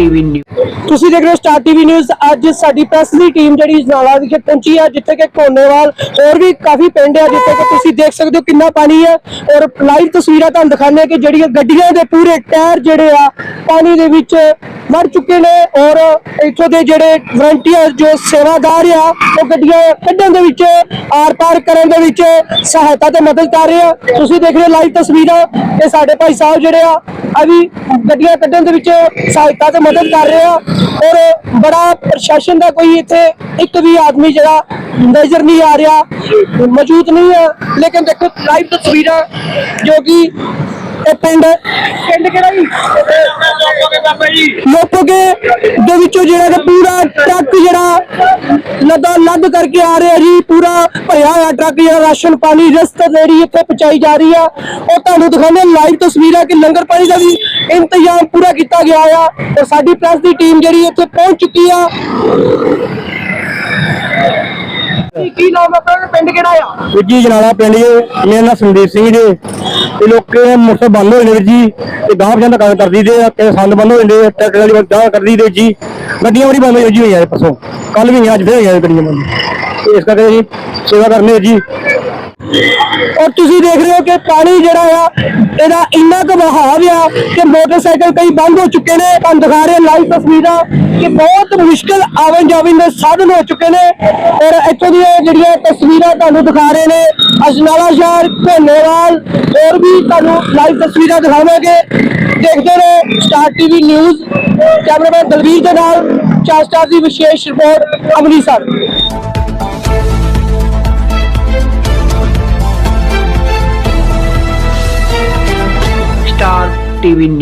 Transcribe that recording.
TV news ਤੁਸੀਂ ਦੇਖ ਰਹੇ ਹੋ ਸਟਾਰ ਟੀਵੀ ਨਿਊਜ਼ ਅੱਜ ਸਾਡੀ ਪ੍ਰੈਸ ਦੀ ਟੀਮ ਜਿਹੜੀ ਜਨਾਲਾ ਵਿਖੇ ਪਹੁੰਚੀ ਹੈ ਜਿੱਥੇ ਕਿ ਕੋਨੇਵਾਲ ਹੋਰ ਵੀ ਕਾਫੀ ਪਿੰਡ ਹੈ ਜਿੱਥੇ ਕਿ ਤੁਸੀਂ ਦੇਖ ਸਕਦੇ ਹੋ ਕਿੰਨਾ ਪਾਣੀ ਹੈ ਔਰ ਲਾਈਵ ਤਸਵੀਰਾਂ ਤੁਹਾਨੂੰ ਦਿਖਾਣੇ ਕਿ ਜਿਹੜੀਆਂ ਗੱਡੀਆਂ ਦੇ ਪੂਰੇ ਟਾਇਰ ਜਿਹੜੇ ਆ, ਪਾਣੀ ਦੇ ਵਿੱਚ ਮਰ ਚੁੱਕੇ ਨੇ। ਔਰ ਇੱਥੋਂ ਦੇ ਜਿਹੜੇ ਵਲੰਟੀਅਰ ਜੋ ਸੇਵਾਦਾਰ ਆ, ਉਹ ਗੱਡੀਆਂ ਕੱਢਣ ਦੇ ਵਿੱਚ, ਆਰ-ਪਾਰ ਕਰਨ ਦੇ ਵਿੱਚ ਸਹਾਇਤਾ ਤੇ ਮਦਦ ਕਰ ਰਹੇ ਆ। ਤੁਸੀਂ ਦੇਖ ਰਹੇ ਹੋ ਲਾਈਵ ਤਸਵੀਰਾਂ। ਇਹ ਸਾਡੇ ਭਾਈ ਸਾਹਿਬ ਜਿਹੜੇ ਆ ਵੀ ਗੱਡੀਆਂ ਕੱਢਣ ਦੇ ਵਿੱਚ ਸਹਾਇਤਾ ਤੇ ਮਦਦ ਕਰ ਰਹੇ ਆ ਔਰ ਬੜਾ ਪ੍ਰਸ਼ਾਸਨ ਦਾ ਕੋਈ ਇੱਥੇ ਇੱਕ ਵੀ ਆਦਮੀ ਜਿਹੜਾ ਨਜ਼ਰ ਨਹੀਂ ਆ ਰਿਹਾ ਮੌਜੂਦ ਨਹੀਂ ਹੈ ਲੇਕਿਨ ਦੇਖੋ ਲਾਈਵ ਤਸਵੀਰਾਂ ਜੋ ਕਿ ਇਹ ਪਿੰਡ ਪਿੰਡ ਕਿਹੜਾ ਜੀ? ਲੋਪੋਗੇ ਦੇ ਵਿੱਚੋਂ ਜਿਹੜਾ ਪੂਰਾ ਟਰੱਕ ਜਿਹੜਾ ਲੱਦਾ ਲੱਦ ਕਰਕੇ ਆ ਰਿਹਾ ਜੀ, ਪੂਰਾ ਭਰਿਆ ਹੋਇਆ ਟਰੱਕ ਜਿਹੜਾ ਰਾਸ਼ਨ ਪਾਣੀ, ਰਸਤ ਜਿਹੜੀ ਇੱਥੇ ਪਹੁੰਚਾਈ ਜਾ ਰਹੀ ਆ। ਉਹ ਤੁਹਾਨੂੰ ਦਿਖਾਉਂਦੇ ਲਾਈਵ ਤਸਵੀਰਾਂ ਕਿ ਲੰਗਰ ਪਾਣੀ ਦਾ ਵੀ ਇੰਤਜ਼ਾਮ ਪੂਰਾ ਕੀਤਾ ਗਿਆ ਆ ਔਰ ਸਾਡੀ ਪ੍ਰੈਸ ਦੀ ਟੀਮ ਜਿਹੜੀ ਇੱਥੇ ਪਹੁੰਚ ਚੁੱਕੀ ਆ। ਕੀ- ਨਾਮ ਹੈ ਪਿੰਡ ਕਿਹੜਾ ਆ? ਵੀਰ ਜੀ ਜਨਾਲਾ ਪਿੰਡ ਜੀ, ਮੇਰਾ ਨਾਮ ਸੰਦੀਪ ਸਿੰਘ ਜੀ। ਇਹ ਲੋਕੇ ਮੋਟਰ ਬੰਦ ਹੋ ਜਾਂਦੇ ਵੀਰ ਜੀ ਤੇ ਗਾਂਹ ਪਛਾਣ ਕੰਮ ਕਰਦੀ ਦੇ ਆ ਤੇ ਸੰਦ ਬੰਦ ਹੋ ਜਾਂਦੇ ਆ, ਟਰੈਕਟਰ ਵਾਲੀ ਗਾਂਹ ਕਰਦੀ ਦੇ ਜੀ। ਗੱਡੀਆਂ ਵਾਲੀ ਬੰਦ ਹੋਈ ਜੀ ਹੋਈ ਆ ਪਰਸੋਂ। ਕੱਲ ਵੀ ਹੋਈਆਂ, ਅੱਜ ਫੇਰ ਹੋਈਆਂ ਗੱਡੀਆਂ ਬੰਦ। ਤੇ ਇਸ ਕਰਕੇ ਜੀ ਸੇਵਾ ਕਰਨੇ ਜੀ। ਔਰ ਤੁਸੀਂ ਦੇਖ ਰਹੇ ਹੋ ਕਿ ਪਾਣੀ ਜਿਹੜਾ ਆ, ਇਹਦਾ ਇੰਨਾ ਕੁ ਵਹਾਅ ਆ ਕਿ ਮੋਟਰਸਾਈਕਲ ਕਈ ਬੰਦ ਹੋ ਚੁੱਕੇ ਨੇ। ਤੁਹਾਨੂੰ ਦਿਖਾ ਰਹੇ ਲਾਈਵ ਤਸਵੀਰਾਂ ਕਿ ਬਹੁਤ ਮੁਸ਼ਕਲ ਆਵਨ ਜਾਵਨ ਦੇ ਸਾਧਨ ਹੋ ਚੁੱਕੇ ਨੇ। ਔਰ ਇੱਥੋਂ ਦੀਆਂ ਜਿਹੜੀਆਂ ਤਸਵੀਰਾਂ ਤੁਹਾਨੂੰ ਦਿਖਾ ਰਹੇ ਨੇ, ਅਜਨਾਲਾ ਸ਼ਹਿਰ ਧੋਨੇਵਾਲ ਹੋਰ ਵੀ ਤੁਹਾਨੂੰ ਲਾਈਵ ਤਸਵੀਰਾਂ ਦਿਖਾਵਾਂਗੇ। ਦੇਖਦੇ ਰਹੋ Star TV news cameraman Dalvir ਦੇ ਨਾਲ ਚਾਰ ਸਟਾਰ ਦੀ ਵਿਸ਼ੇਸ਼ report Amritsar Star TV news